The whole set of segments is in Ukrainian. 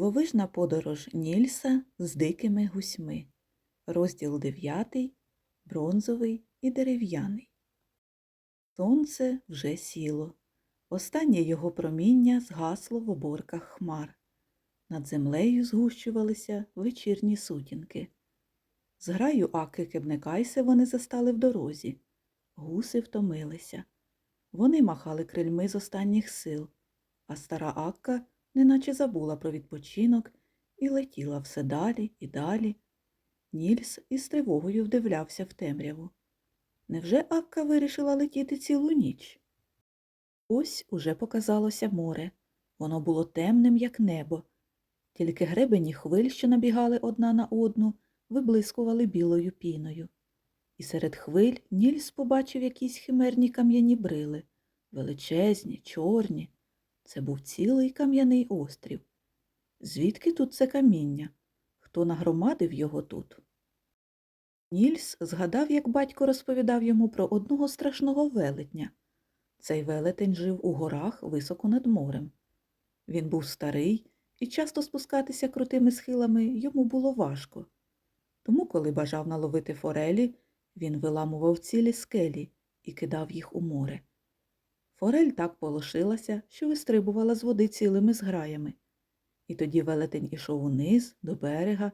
Дивовижна подорож Нільса з дикими гусьми. Розділ 9. Бронзовий і дерев'яний. Сонце вже сіло. Останнє його проміння згасло в оборках хмар. Над землею згущувалися вечірні сутінки. Зграю Аки Кебнекайсе вони застали в дорозі. Гуси втомилися. Вони махали крильми з останніх сил, а стара Акка неначе забула про відпочинок і летіла все далі і далі. Нільс із тривогою вдивлявся в темряву. Невже Акка вирішила летіти цілу ніч? Ось уже показалося море. Воно було темним, як небо. Тільки гребені хвиль, що набігали одна на одну, виблискували білою піною. І серед хвиль Нільс побачив якісь химерні кам'яні брили, величезні, чорні. Це був цілий кам'яний острів. Звідки тут це каміння? Хто нагромадив його тут? Нільс згадав, як батько розповідав йому про одного страшного велетня. Цей велетень жив у горах високо над морем. Він був старий, і часто спускатися крутими схилами йому було важко. Тому, коли бажав наловити форелі, він виламував цілі скелі і кидав їх у море. Форель так полошилася, що вистрибувала з води цілими зграями. І тоді велетень ішов униз до берега,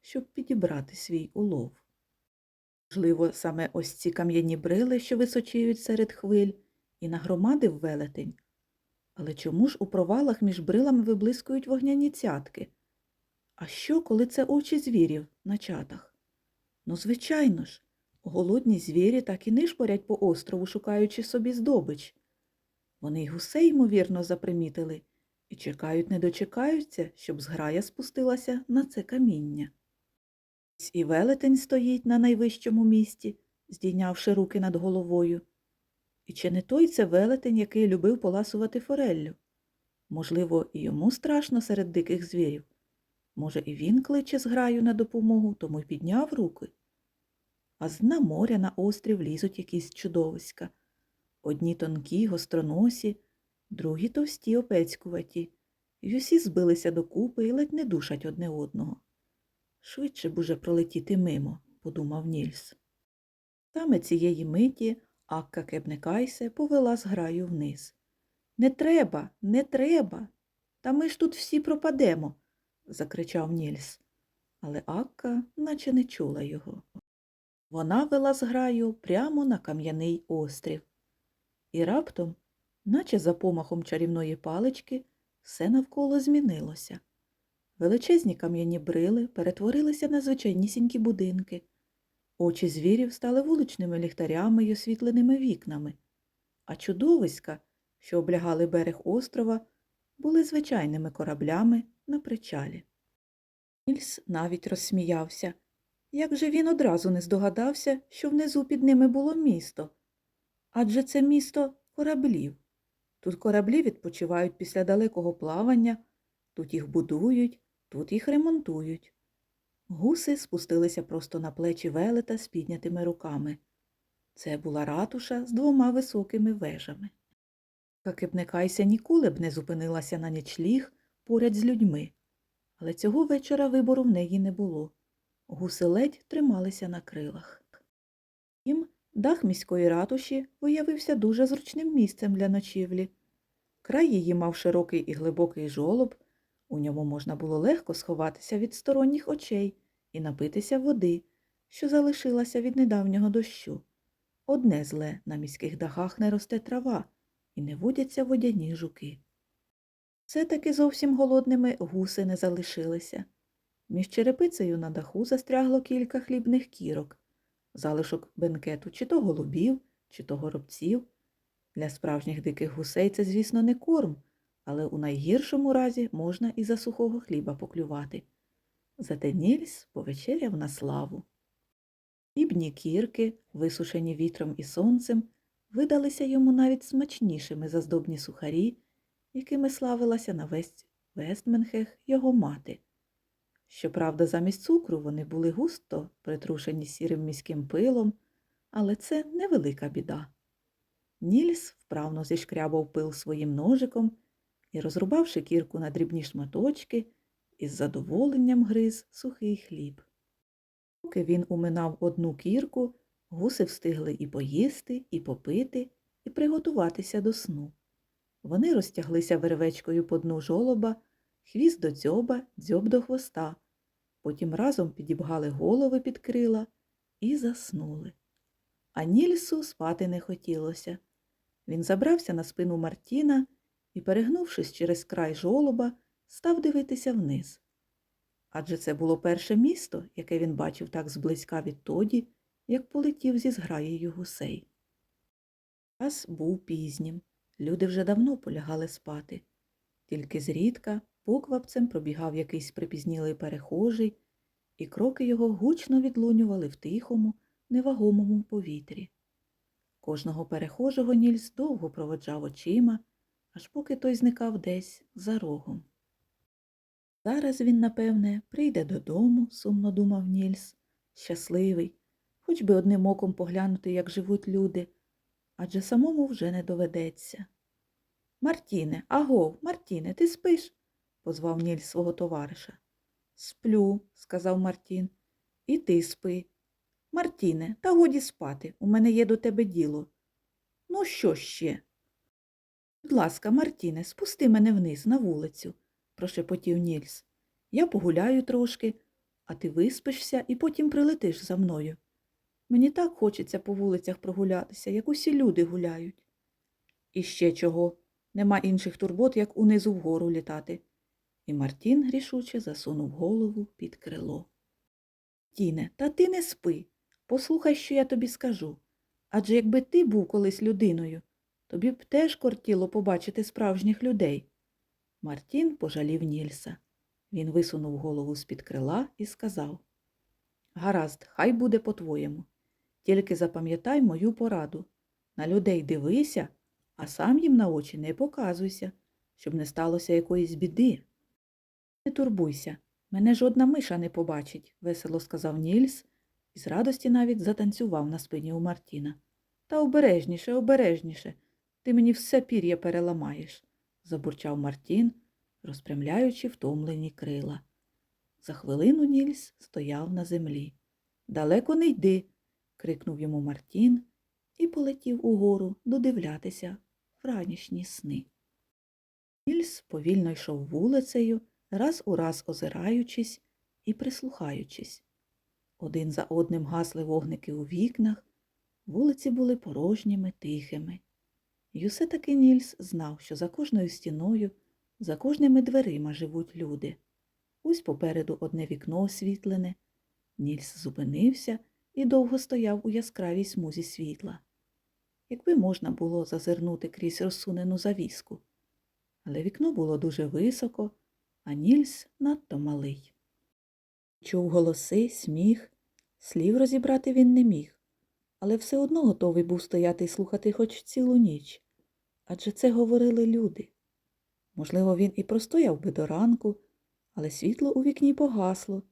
щоб підібрати свій улов. Можливо, саме ось ці кам'яні брили, що височіють серед хвиль, і нагромадив велетень. Але чому ж у провалах між брилами виблискують вогняні цятки? А що, коли це очі звірів на чатах? Ну, звичайно ж, голодні звірі так і нишпорять по острову, шукаючи собі здобич. Вони й гусей, ймовірно, запримітили і чекають, не дочекаються, щоб зграя спустилася на це каміння. І велетень стоїть на найвищому місці, здійнявши руки над головою. І чи не той це велетень, який любив поласувати фореллю? Можливо, і йому страшно серед диких звірів. Може, і він кличе зграю на допомогу, тому й підняв руки. А з дна моря на острів лізуть якісь чудовиська. Одні тонкі, гостроносі, другі товсті опецькуваті, й усі збилися докупи і ледь не душать одне одного. Швидше б уже пролетіти мимо, подумав Нільс. Саме цієї миті Акка Кебнекайсе повела зграю вниз. Не треба, не треба. Та ми ж тут всі пропадемо, закричав Нільс. Але Акка наче не чула його. Вона вела зграю прямо на кам'яний острів. І раптом, наче за помахом чарівної палички, все навколо змінилося. Величезні кам'яні брили перетворилися на звичайнісінькі будинки. Очі звірів стали вуличними ліхтарями й освітленими вікнами, а чудовиська, що облягали берег острова, були звичайними кораблями на причалі. Нільс навіть розсміявся. Як же він одразу не здогадався, що внизу під ними було місто? Адже це місто кораблів. Тут кораблі відпочивають після далекого плавання, тут їх будують, тут їх ремонтують. Гуси спустилися просто на плечі велета з піднятими руками. Це була ратуша з двома високими вежами. Какипникайся ніколи б не зупинилася на нічліг поряд з людьми, але цього вечора вибору в неї не було. Гуси ледь трималися на крилах. Дах міської ратуші виявився дуже зручним місцем для ночівлі. Край її мав широкий і глибокий жолоб, у ньому можна було легко сховатися від сторонніх очей і напитися води, що залишилася від недавнього дощу. Одне зле на міських дахах не росте трава і не водяться водяні жуки. Все-таки зовсім голодними гуси не залишилися. Між черепицею на даху застрягло кілька хлібних кірок, залишок бенкету чи то голубів, чи то горобців. Для справжніх диких гусей це, звісно, не корм, але у найгіршому разі можна і за сухого хліба поклювати. Зате Нільс повечеряв на славу. Хлібні кірки, висушені вітром і сонцем, видалися йому навіть смачнішими за здобні сухарі, якими славилася на весь Вестменхех його мати. Щоправда, замість цукру вони були густо притрушені сірим міським пилом, але це невелика біда. Нільс вправно зішкрябав пил своїм ножиком і, розрубавши кірку на дрібні шматочки, і з задоволенням гриз сухий хліб. Поки він уминав одну кірку, гуси встигли і поїсти, і попити, і приготуватися до сну. Вони розтяглися вервечкою по дну жолоба, хвіст до дзьоба, дзьоб до хвоста, потім разом підібгали голови під крила і заснули. А Нільсу спати не хотілося. Він забрався на спину Мартіна і, перегнувшись через край жолоба, став дивитися вниз. Адже це було перше місто, яке він бачив так зблизька відтоді, як полетів зі зграєю гусей. Час був пізнім, люди вже давно полягали спати, тільки зрідка поквапцем пробігав якийсь припізнілий перехожий, і кроки його гучно відлунювали в тихому, невагомому повітрі. Кожного перехожого Нільс довго проводжав очима, аж поки той зникав десь за рогом. Зараз він, напевне, прийде додому, сумно думав Нільс, щасливий, хоч би одним оком поглянути, як живуть люди, адже самому вже не доведеться. Мартіне, агов, Мартіне, ти спиш? Позвав Нільс свого товариша. Сплю, сказав Мартін. І ти спи. Мартіне, та годі спати, у мене є до тебе діло. Ну, що ще? Будь ласка, Мартіне, спусти мене вниз на вулицю, прошепотів Нільс. Я погуляю трошки, а ти виспишся і потім прилетиш за мною. Мені так хочеться по вулицях прогулятися, як усі люди гуляють. І ще чого, нема інших турбот, як унизу вгору літати. І Мартін рішуче засунув голову під крило. Тіне, та ти не спи. Послухай, що я тобі скажу. Адже якби ти був колись людиною, тобі б теж кортіло побачити справжніх людей. Мартін пожалів Нільса. Він висунув голову з-під крила і сказав Гаразд, хай буде по-твоєму. Тільки запам'ятай мою пораду. На людей дивися, а сам їм на очі не показуйся, щоб не сталося якоїсь біди. Не турбуйся, мене жодна миша не побачить, весело сказав Нільс і з радості навіть затанцював на спині у Мартіна. Та обережніше, обережніше, ти мені все пір'я переламаєш, забурчав Мартін, розпрямляючи втомлені крила. За хвилину Нільс стояв на землі. Далеко не йди, крикнув йому Мартін і полетів угору додивлятися в ранішні сни. Нільс повільно йшов вулицею, раз у раз озираючись і прислухаючись. Один за одним гасли вогники у вікнах, вулиці були порожніми, тихими. І усе таки Нільс знав, що за кожною стіною, за кожними дверима живуть люди. Ось попереду одне вікно освітлене. Нільс зупинився і довго стояв у яскравій смузі світла. Якби можна було зазирнути крізь розсунену завіску. Але вікно було дуже високо, а Нільс надто малий. Чув голоси, сміх, слів розібрати він не міг, але все одно готовий був стояти і слухати хоч цілу ніч. Адже це говорили люди. Можливо, він і простояв би до ранку, але світло у вікні погасло,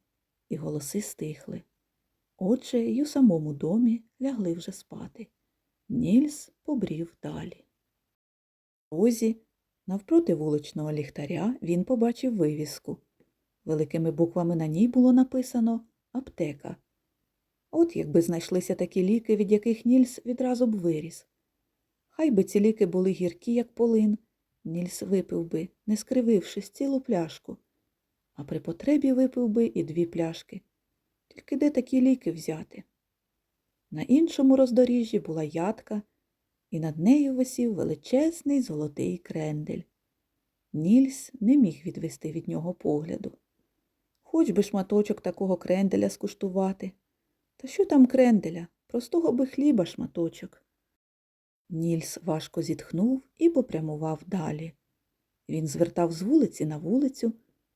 і голоси стихли. Отже, й у самому домі лягли вже спати. Нільс побрів далі. Розі, навпроти вуличного ліхтаря, він побачив вивіску. Великими буквами на ній було написано аптека. От якби знайшлися такі ліки, від яких Нільс відразу б виріс. Хай би ці ліки були гіркі, як полин, Нільс випив би, не скривившись, цілу пляшку, а при потребі випив би і дві пляшки. Тільки де такі ліки взяти? На іншому роздоріжжі була ядка, і над нею висів величезний золотий крендель. Нільс не міг відвести від нього погляду. Хоч би шматочок такого кренделя скуштувати. Та що там кренделя? Простого би хліба шматочок. Нільс важко зітхнув і попрямував далі. Він звертав з вулиці на вулицю,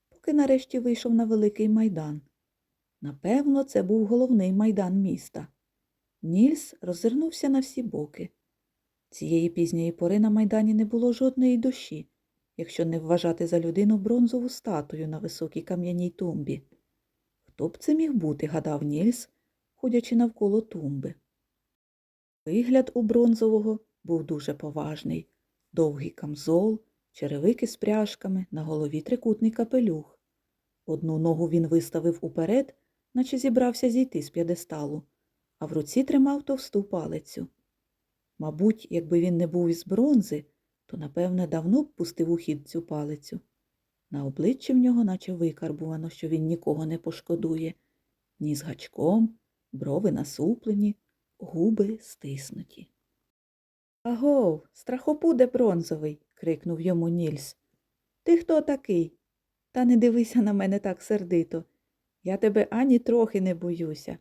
поки нарешті вийшов на великий майдан. Напевно, це був головний майдан міста. Нільс роззирнувся на всі боки. Цієї пізньої пори на майдані не було жодної душі, якщо не вважати за людину бронзову статую на високій кам'яній тумбі. Хто б це міг бути, гадав Нільс, ходячи навколо тумби. Вигляд у бронзового був дуже поважний довгий камзол, черевики з пряжками, на голові трикутний капелюх. Одну ногу він виставив уперед, наче зібрався зійти з п'єдесталу, а в руці тримав товсту палицю. Мабуть, якби він не був із бронзи, то, напевне, давно б пустив у хід цю палицю. На обличчі в нього наче викарбувано, що він нікого не пошкодує. Ніс гачком, брови насуплені, губи стиснуті. Агов, страхопуде бронзовий. крикнув йому Нільс. Ти хто такий? Та не дивися на мене так сердито. Я тебе ані трохи не боюся.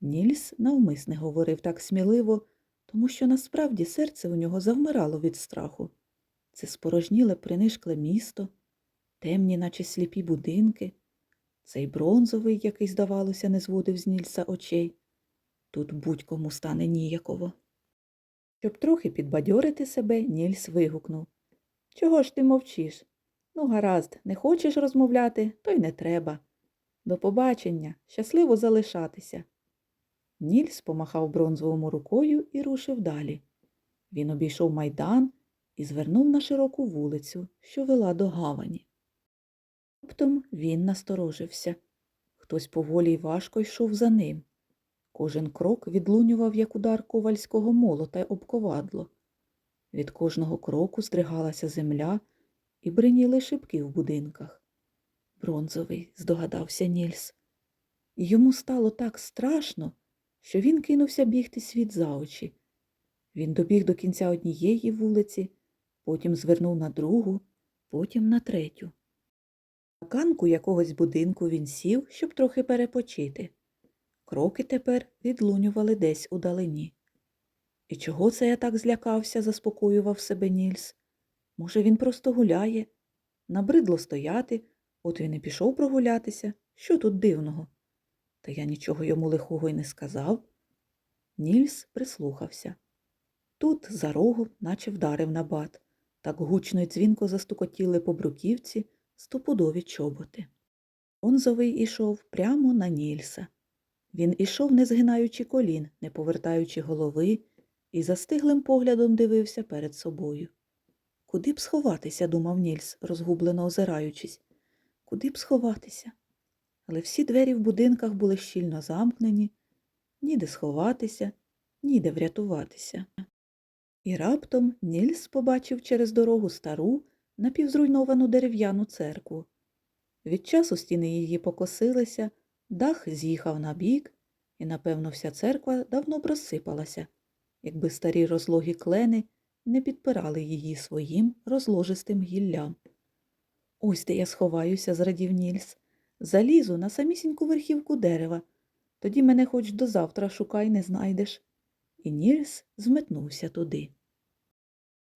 Нільс навмисне говорив так сміливо, тому що насправді серце у нього завмирало від страху. Це спорожніле принишкле місто, темні, наче сліпі будинки, цей бронзовий, який, здавалося, не зводив з Нільса очей. Тут будь-кому стане ніяково. Щоб трохи підбадьорити себе, Нільс вигукнув. Чого ж ти мовчиш? Ну, гаразд, не хочеш розмовляти, то й не треба. До побачення, щасливо залишатися. Нільс помахав бронзовому рукою і рушив далі. Він обійшов майдан і звернув на широку вулицю, що вела до гавані. Раптом він насторожився. Хтось поволі й важко йшов за ним. Кожен крок відлунював, як удар ковальського молота об ковадло. Від кожного кроку здригалася земля і бриніли шибки в будинках. Бронзовий, здогадався Нільс. І йому стало так страшно, що він кинувся бігти світ за очі. Він добіг до кінця однієї вулиці, потім звернув на другу, потім на третю. На канку якогось будинку він сів, щоб трохи перепочити. Кроки тепер відлунювали десь удалині. І чого це я так злякався, заспокоював себе Нільс. Може, він просто гуляє? Набридло стояти, от він і пішов прогулятися. Що тут дивного? Та я нічого йому лихого й не сказав. Нільс прислухався. Тут за рогом наче вдарив на бат. Так гучно й дзвінко застукотіли по бруківці стопудові чоботи. Онзовий ішов прямо на Нільса. Він ішов, не згинаючи колін, не повертаючи голови, і застиглим поглядом дивився перед собою. Куди б сховатися, думав Нільс, розгублено озираючись. Куди б сховатися? Але всі двері в будинках були щільно замкнені, ніде сховатися, ніде врятуватися. І раптом Нільс побачив через дорогу стару, напівзруйновану дерев'яну церкву. Від часу стіни її покосилися, дах з'їхав на бік, і, напевно, вся церква давно б розсипалася, якби старі розлогі клени не підпирали її своїм розложистим гіллям. Ось де я сховаюся, зрадів Нільс. Залізу на самісіньку верхівку дерева. Тоді мене хоч до завтра шукай не знайдеш. І Нільс зметнувся туди.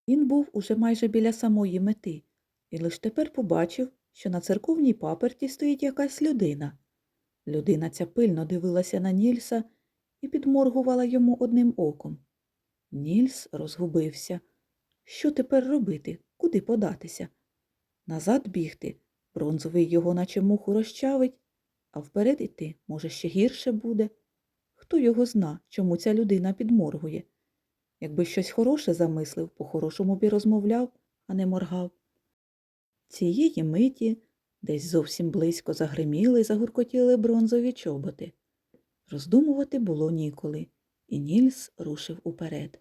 Він був уже майже біля самої мети, і лиш тепер побачив, що на церковній паперті стоїть якась людина. Людина ця пильно дивилася на Нільса і підморгувала йому одним оком. Нільс розгубився. Що тепер робити? Куди податися? Назад бігти, бронзовий його наче муху розчавить, а вперед іти, може, ще гірше буде. Хто його зна, чому ця людина підморгує? Якби щось хороше замислив, по-хорошому б і розмовляв, а не моргав. Цієї миті десь зовсім близько загриміли й загуркотіли бронзові чоботи. Роздумувати було ніколи, і Нільс рушив уперед.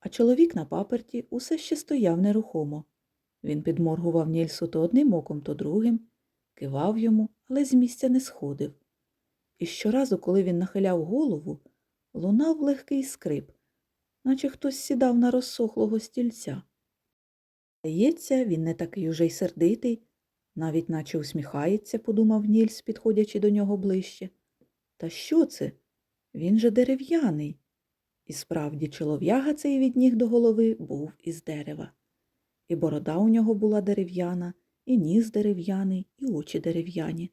А чоловік на паперті усе ще стояв нерухомо. Він підморгував Нільсу то одним оком, то другим, кивав йому, але з місця не сходив. І щоразу, коли він нахиляв голову, лунав легкий скрип, наче хтось сідав на розсохлого стільця. Здається, він не такий уже й сердитий, навіть наче усміхається, подумав Нільс, підходячи до нього ближче. Та що це? Він же дерев'яний. І справді чолов'яга цей від ніг до голови був із дерева. І борода у нього була дерев'яна, і ніс дерев'яний, і очі дерев'яні.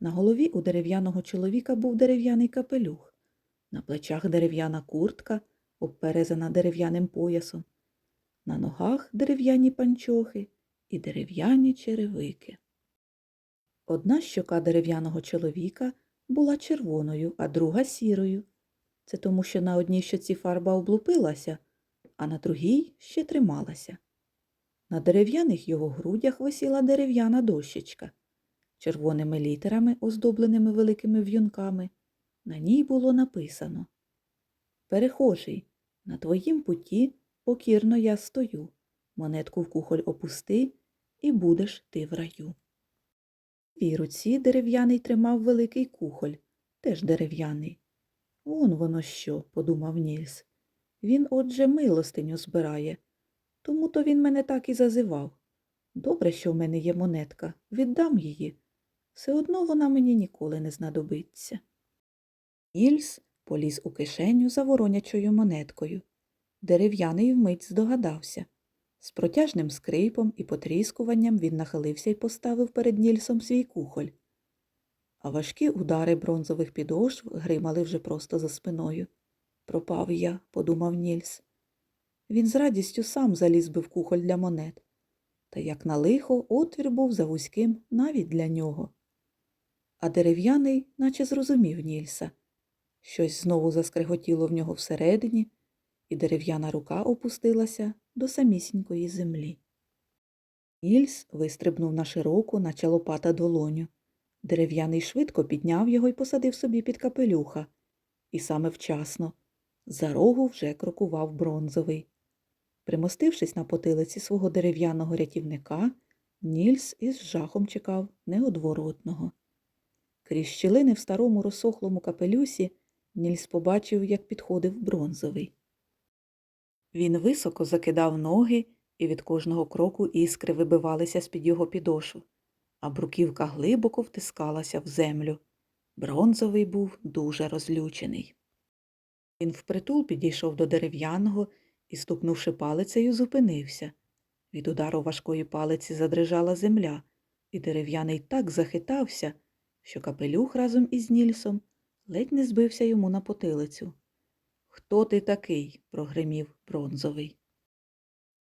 На голові у дерев'яного чоловіка був дерев'яний капелюх, на плечах дерев'яна куртка, обперезана дерев'яним поясом, на ногах дерев'яні панчохи і дерев'яні черевики. Одна щока дерев'яного чоловіка була червоною, а друга сірою. Це тому, що на одній щоці фарба облупилася, а на другій ще трималася. На дерев'яних його грудях висіла дерев'яна дощечка. червоними літерами, оздобленими великими в'юнками. На ній було написано Перехожий, на твоїм путі покірно я стою. Монетку в кухоль опусти, і будеш ти в раю. В її руці дерев'яний тримав великий кухоль, теж дерев'яний. Он воно що, подумав Нільс. Він, отже, милостиню збирає. Тому то він мене так і зазивав. Добре, що в мене є монетка, віддам її. Все одно вона мені ніколи не знадобиться. Нільс поліз у кишеню за воронячою монеткою. Дерев'яний вмить здогадався. З протяжним скрипом і потріскуванням він нахилився і поставив перед Нільсом свій кухоль. А важкі удари бронзових підошв гримали вже просто за спиною. Пропав я, подумав Нільс. Він з радістю сам заліз би в кухоль для монет. Та як на лихо, отвір був завузьким навіть для нього. А дерев'яний наче зрозумів Нільса. Щось знову заскреготіло в нього всередині, і дерев'яна рука опустилася до самісінької землі. Нільс вистрибнув на широку, наче лопата долоню. Дерев'яний швидко підняв його і посадив собі під капелюха. І саме вчасно. За рогу вже крокував бронзовий. Примостившись на потилиці свого дерев'яного рятівника, Нільс із жахом чекав неодворотного. Крізь щілини в старому розсохлому капелюсі Нільс побачив, як підходив бронзовий. Він високо закидав ноги, і від кожного кроку іскри вибивалися з-під його підошв, а бруківка глибоко втискалася в землю. Бронзовий був дуже розлючений. Він впритул підійшов до дерев'яного і, стукнувши палицею, зупинився. Від удару важкої палиці задрижала земля, і дерев'яний так захитався, що капелюх разом із Нільсом ледь не збився йому на потилицю. Хто ти такий? прогримів бронзовий.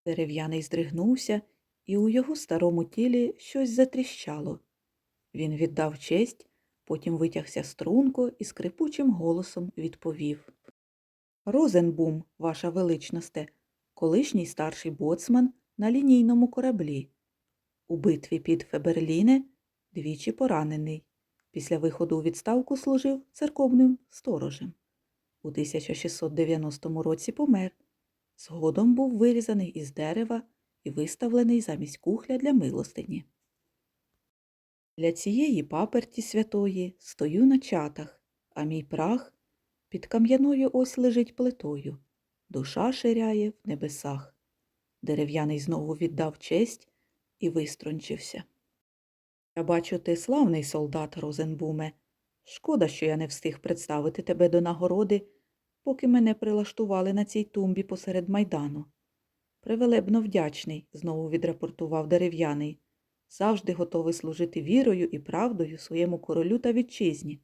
Дерев'яний здригнувся, і у його старому тілі щось затріщало. Він віддав честь, потім витягся струнко і скрипучим голосом відповів Розенбум, ваша величносте, колишній старший боцман на лінійному кораблі. У битві під Феберліне двічі поранений. Після виходу у відставку служив церковним сторожем. У 1690 році помер. Згодом був вирізаний із дерева і виставлений замість кухля для милостині. Для цієї паперті святої стою на чатах, а мій прах під кам'яною ось лежить плитою. Душа ширяє в небесах. Дерев'яний знову віддав честь і вистрончився. Я бачу, ти славний солдат, Розенбуме. Шкода, що я не встиг представити тебе до нагороди, поки мене прилаштували на цій тумбі посеред майдану. Превелебно вдячний, знову відрапортував дерев'яний, завжди готовий служити вірою і правдою своєму королю та вітчизні.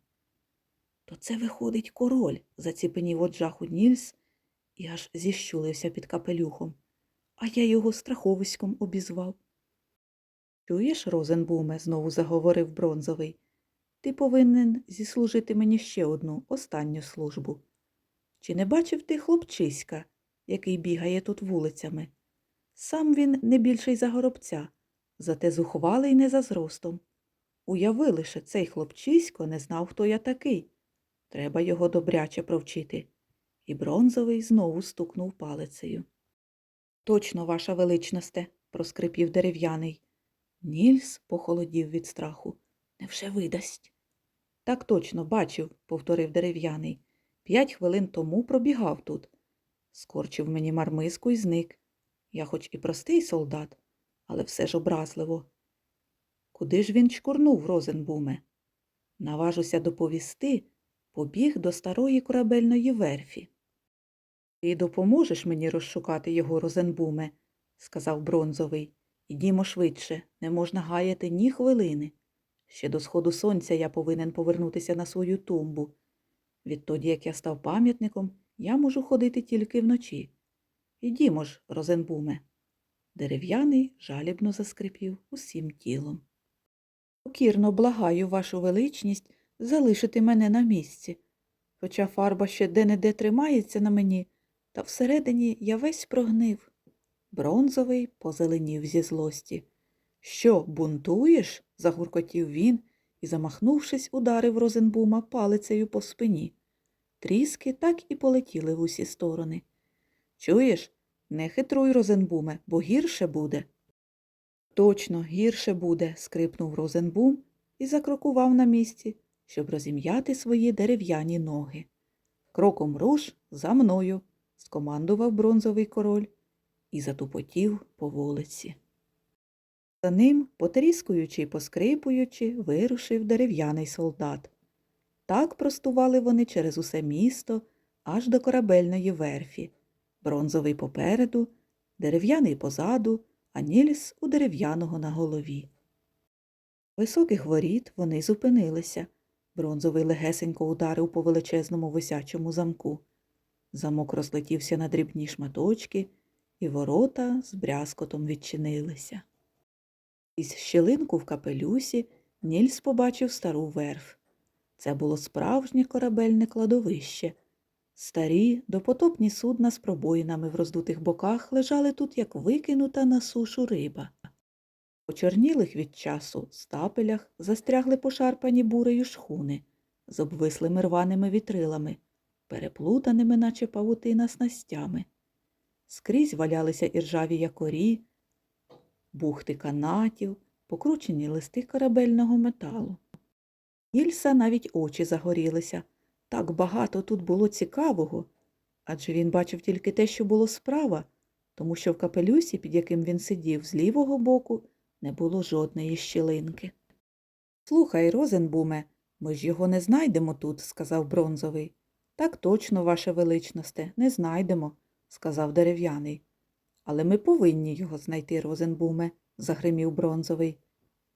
То це виходить король, заціпенів от жаху Нільс і аж зіщулився під капелюхом, а я його страховиськом обізвав. Чуєш, Розенбуме, знову заговорив бронзовий, ти повинен зіслужити мені ще одну останню службу. Чи не бачив ти хлопчиська, який бігає тут вулицями? Сам він не більший за горобця, зате зухвалий не за зростом. Уяви лише, цей хлопчисько не знав, хто я такий. Треба його добряче провчити. І бронзовий знову стукнув палицею. Точно, ваша величносте, проскрипів дерев'яний. Нільс похолодів від страху. Невже видасть? Так точно, бачив, повторив дерев'яний. П'ять хвилин тому пробігав тут. Скорчив мені мармиску і зник. Я хоч і простий солдат, але все ж образливо. Куди ж він чкурнув, Розенбуме? Наважуся доповісти, побіг до старої корабельної верфі. Ти допоможеш мені розшукати його, Розенбуме, сказав бронзовий. Ідімо швидше, не можна гаяти ні хвилини. Ще до сходу сонця я повинен повернутися на свою тумбу. Відтоді, як я став пам'ятником, я можу ходити тільки вночі. Ідімо ж, Розенбуме. Дерев'яний жалібно заскрипів усім тілом. Покірно благаю вашу величність залишити мене на місці. Хоча фарба ще де-не-де тримається на мені, та всередині я весь прогнив. Бронзовий позеленів зі злості. Що, бунтуєш? загуркотів він і, замахнувшись, ударив Розенбума палицею по спині. Тріски так і полетіли в усі сторони. Чуєш, не хитруй, Розенбуме, бо гірше буде. Точно, гірше буде, скрипнув Розенбум і закрокував на місці, щоб розім'яти свої дерев'яні ноги. Кроком руш за мною, скомандував бронзовий король і затупотів по вулиці. За ним, потріскуючи й поскрипуючи, вирушив дерев'яний солдат. Так простували вони через усе місто аж до корабельної верфі, бронзовий попереду, дерев'яний позаду, а Нільс у дерев'яного на голові. Високих воріт вони зупинилися. Бронзовий легесенько ударив по величезному висячому замку. Замок розлетівся на дрібні шматочки, і ворота з брязкотом відчинилися. Із щілинку в капелюсі Нільс побачив стару верф. Це було справжнє корабельне кладовище. Старі, допотопні судна з пробоїнами в роздутих боках лежали тут, як викинута на сушу риба. Почорнілих від часу стапелях застрягли пошарпані бурею шхуни з обвислими рваними вітрилами, переплутаними, наче павутина снастями. Скрізь валялися іржаві якорі, бухти канатів, покручені листи корабельного металу. Ільса навіть очі загорілися. Так багато тут було цікавого, адже він бачив тільки те, що було справа, тому що в капелюсі, під яким він сидів, з лівого боку, не було жодної щілинки. Слухай, Розенбуме, ми ж його не знайдемо тут, сказав бронзовий. Так точно, ваше величносте, не знайдемо, сказав дерев'яний. Але ми повинні його знайти, Розенбуме, загримів бронзовий.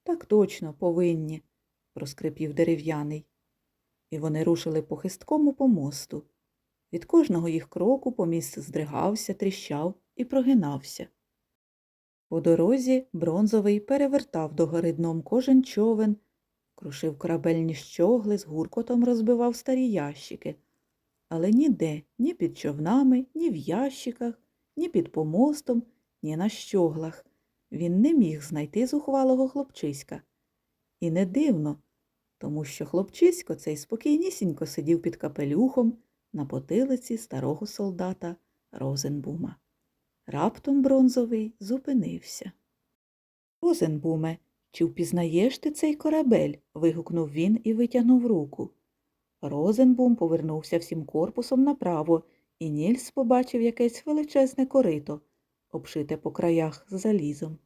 Так точно, повинні, проскрипів дерев'яний. І вони рушили по хисткому помосту. Від кожного їх кроку поміст здригався, тріщав і прогинався. По дорозі бронзовий перевертав догори дном кожен човен, крушив корабельні щогли, з гуркотом розбивав старі ящики. Але ніде, ні під човнами, ні в ящиках, ні під помостом, ні на щоглах він не міг знайти зухвалого хлопчиська. І не дивно, тому що хлопчисько цей спокійнісінько сидів під капелюхом на потилиці старого солдата Розенбума. Раптом бронзовий зупинився. Розенбуме, чи впізнаєш ти цей корабель? вигукнув він і витягнув руку. Розенбум повернувся всім корпусом направо, і Нільс побачив якесь величезне корито, обшите по краях залізом.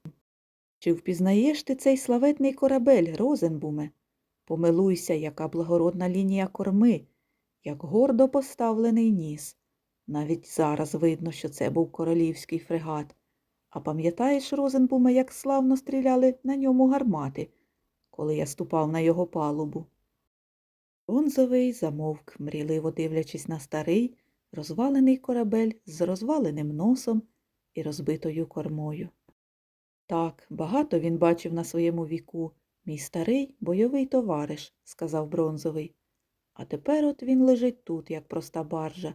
Чи впізнаєш ти цей славетний корабель, Розенбуме? Помилуйся, яка благородна лінія корми, як гордо поставлений ніс. Навіть зараз видно, що це був королівський фрегат. А пам'ятаєш, Розенбуме, як славно стріляли на ньому гармати, коли я ступав на його палубу? Бронзовий замовк, мрійливо дивлячись на старий, розвалений корабель з розваленим носом і розбитою кормою. Так, багато він бачив на своєму віку, мій старий бойовий товариш, сказав бронзовий. А тепер от він лежить тут, як проста баржа,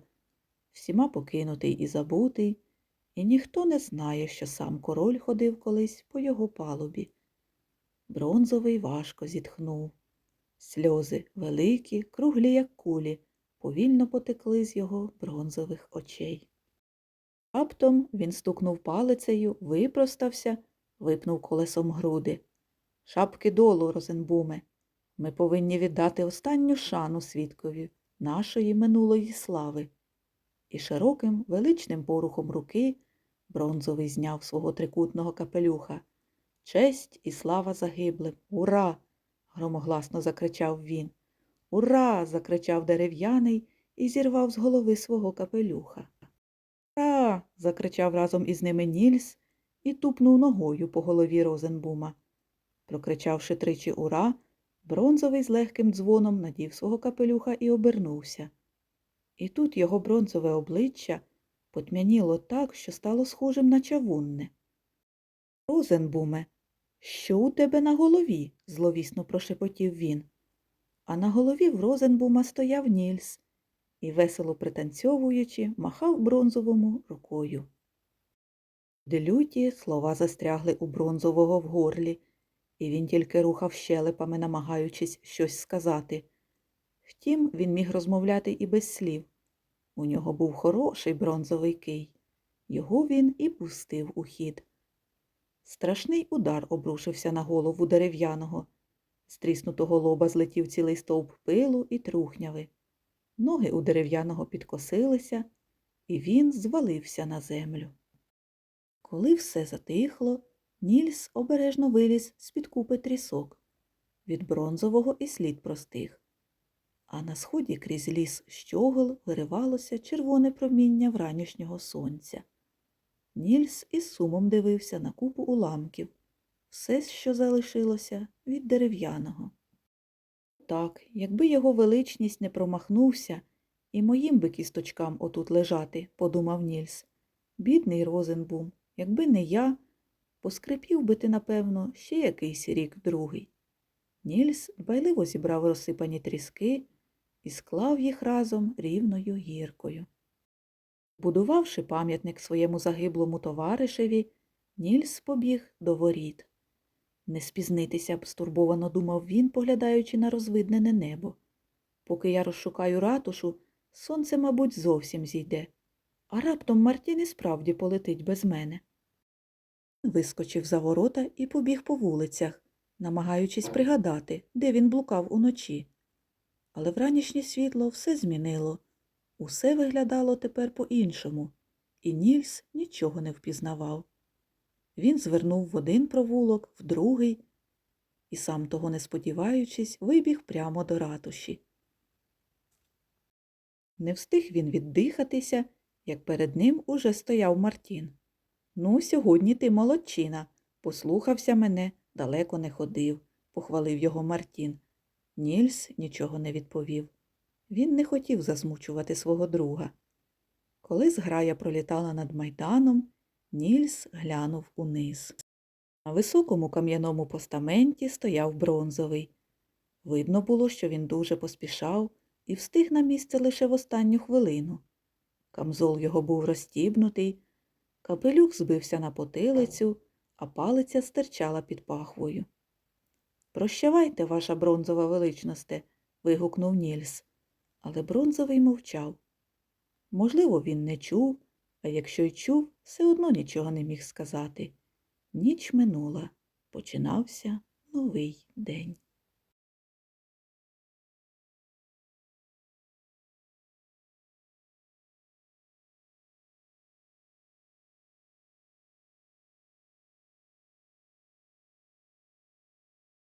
всіма покинутий і забутий, і ніхто не знає, що сам король ходив колись по його палубі. Бронзовий важко зітхнув. Сльози великі, круглі, як кулі, повільно потекли з його бронзових очей. Раптом він стукнув палицею, випростався, випнув колесом груди. Шапки долу, Розенбуме. Ми повинні віддати останню шану свідкові нашої минулої слави. І широким, величним порухом руки бронзовий зняв свого трикутного капелюха. Честь і слава загиблим. Ура! громогласно закричав він. Ура! закричав дерев'яний і зірвав з голови свого капелюха. Ура! закричав разом із ними Нільс і тупнув ногою по голові Розенбума. Прокричавши тричі ура, бронзовий з легким дзвоном надів свого капелюха і обернувся. І тут його бронзове обличчя потьмяніло так, що стало схожим на чавунне. Розенбуме, що у тебе на голові? зловісно прошепотів він. А на голові в Розенбума стояв Нільс і, весело пританцьовуючи, махав бронзовому рукою. Де люті слова застрягли у бронзового в горлі, і він тільки рухав щелепами, намагаючись щось сказати. Втім, він міг розмовляти і без слів. У нього був хороший бронзовий кий. Його він і пустив у хід. Страшний удар обрушився на голову дерев'яного. З тріснутого лоба злетів цілий стовп пилу і трухняви. Ноги у дерев'яного підкосилися, і він звалився на землю. Коли все затихло, Нільс обережно виліз з-під купи трісок. Від бронзового і слід простих. А на сході крізь ліс щогол виривалося червоне проміння вранішнього сонця. Нільс із сумом дивився на купу уламків, все, що залишилося від дерев'яного. Так, якби його величність не промахнувся, і моїм би кісточкам отут лежати, подумав Нільс. Бідний Розенбум, якби не я, поскрипів би ти, напевно, ще якийсь рік другий. Нільс дбайливо зібрав розсипані тріски і склав їх разом рівною гіркою. Будувавши пам'ятник своєму загиблому товаришеві, Нільс побіг до воріт. Не спізнитися б, стурбовано думав він, поглядаючи на розвиднене небо. Поки я розшукаю ратушу, сонце, мабуть, зовсім зійде, а раптом Мартін і справді полетить без мене. Вискочив за ворота і побіг по вулицях, намагаючись пригадати, де він блукав уночі. Але вранішнє світло все змінило. Усе виглядало тепер по-іншому, і Нільс нічого не впізнавав. Він звернув в один провулок, в другий, і, сам того не сподіваючись, вибіг прямо до ратуші. Не встиг він віддихатися, як перед ним уже стояв Мартін. Ну, сьогодні ти молодчина. Послухався мене, далеко не ходив, похвалив його Мартін. Нільс нічого не відповів. Він не хотів засмучувати свого друга. Коли зграя пролітала над майданом, Нільс глянув униз. На високому кам'яному постаменті стояв бронзовий. Видно було, що він дуже поспішав і встиг на місце лише в останню хвилину. Камзол його був розстібнутий, капелюх збився на потилицю, а палиця стирчала під пахвою. Прощавайте, ваша бронзова величносте, вигукнув Нільс, але бронзовий мовчав. Можливо, він не чув, а якщо й чув, все одно нічого не міг сказати. Ніч минула, починався новий день.